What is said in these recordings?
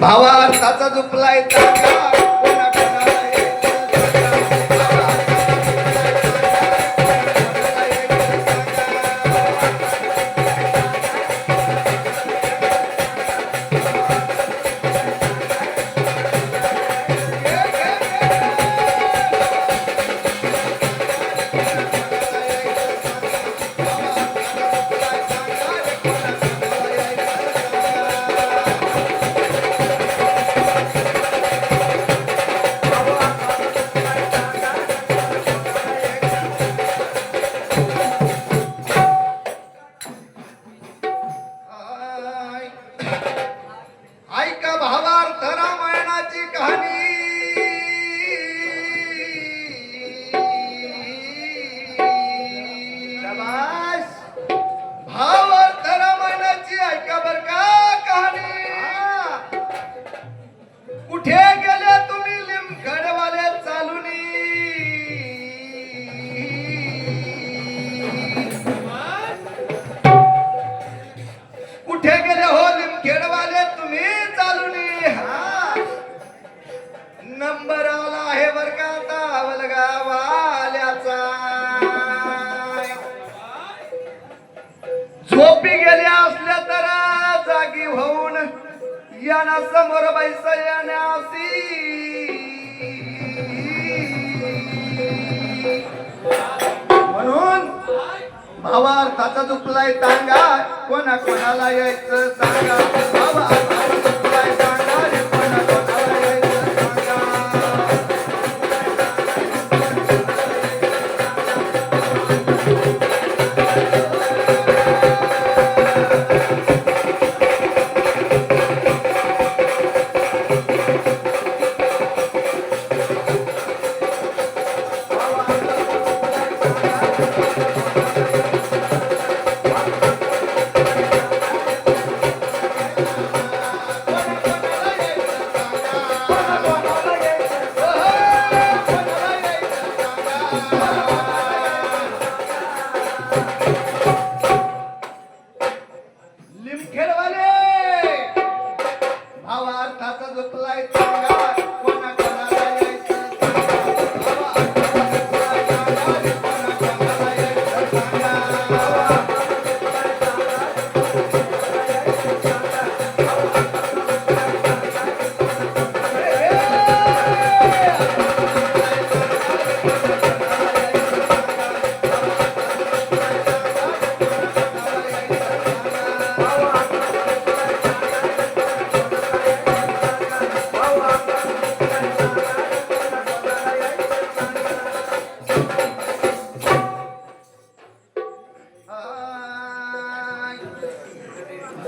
भावा साचा झुपलाय ताचा তারা होऊन याना समोर बैस येण्यासी म्हणून भावार्थाचा दुखलाय तांगा कोणा कोणाला यायचं सांगा.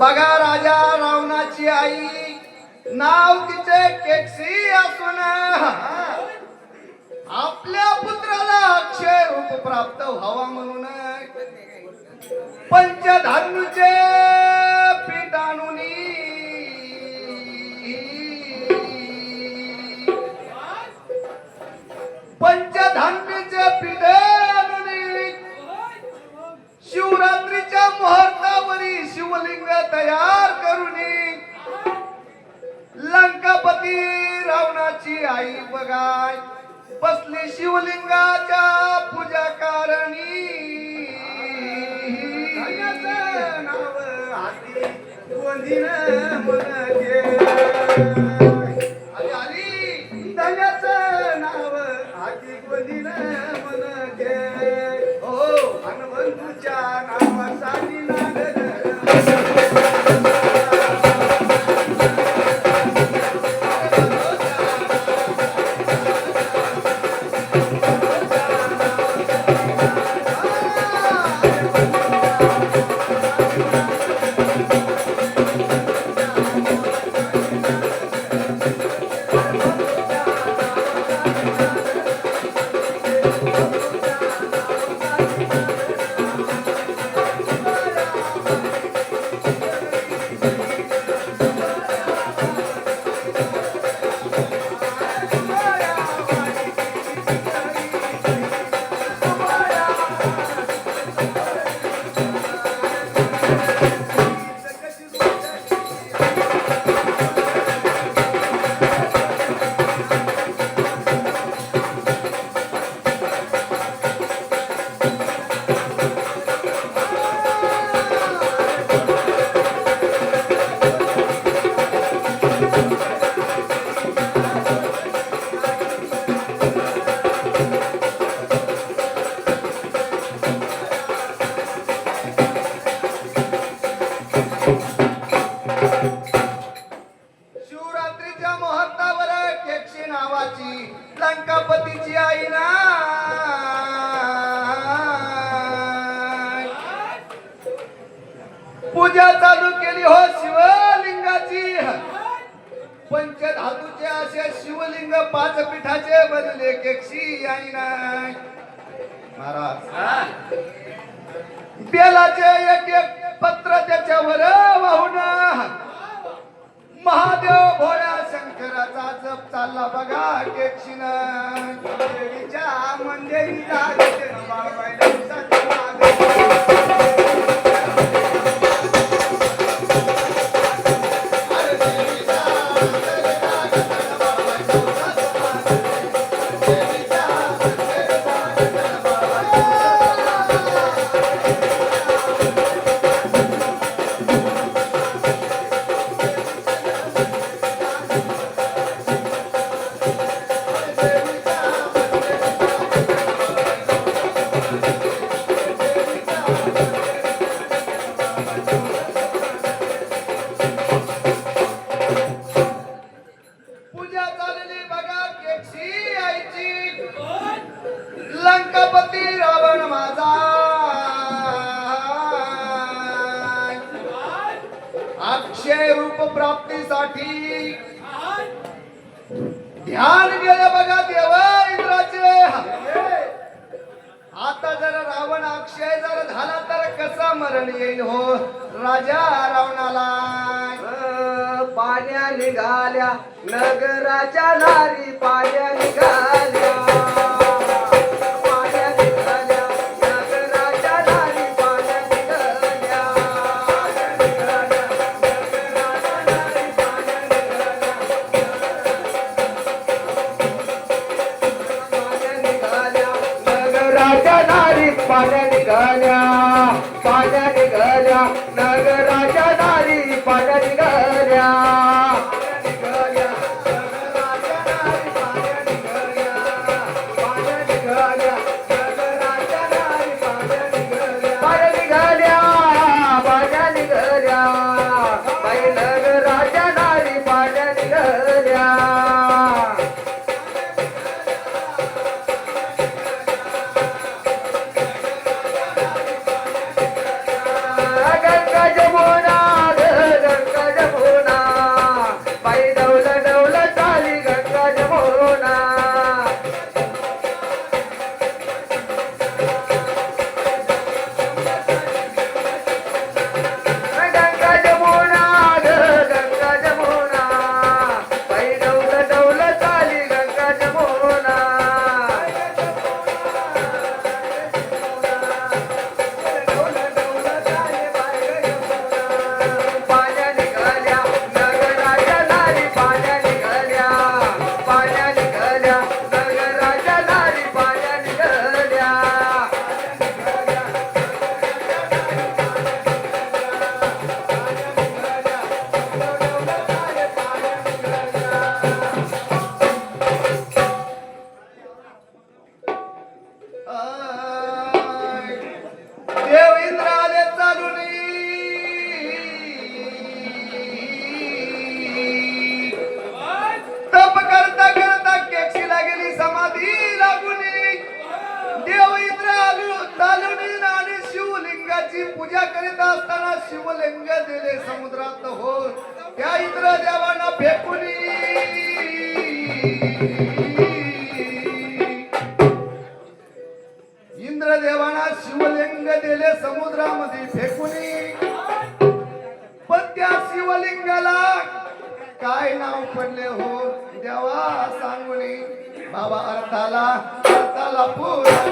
बघा राजा रावणाची आई नाव तिचे केकसी असून आपल्या पुत्राला अक्षय रूप प्राप्त व्हावा म्हणून पंचधान्यूचे देवाची आई बघाय. बसली शिवलिंगाच्या पूजा कारणी. नाव आधी नावाची लंकापतीची आई ना पूजा चालू केली हो शिवलिंगाची. पंचधातूचे असे शिवलिंग पाच पीठाचे बनले एकशी आई नाही महाराज. बेलाचे एक एक पत्र त्याच्यावर वाहून महादेव भोळ्या शंकराचा जप चालला बघा केक्षीन देवीच्या मंदिरी प्राप्तीसाठी. ध्यान गेलं बघा देव इंद्राचे आता जर रावण अक्षय जर झाला तर कसा मरण येईल हो? राजा रावणाला. पाण्या निघाल्या नगराच्या लारी पाण्या निघाल्या. नारी पाण्या निघाल्या पाण्या निघाल्या नगराच्या नारी पाण्या निघाल्या. देत असताना शिवलिंग दिले समुद्रात हो त्या इंद्र देवांना फेकून इंद्रदेवाना शिवलिंग दिले समुद्रामध्ये फेकुनी पण त्या शिवलिंगाला काय नाव पडले हो? देवा सांगुनी बाबा अर्थाला अर्थाला पुराण.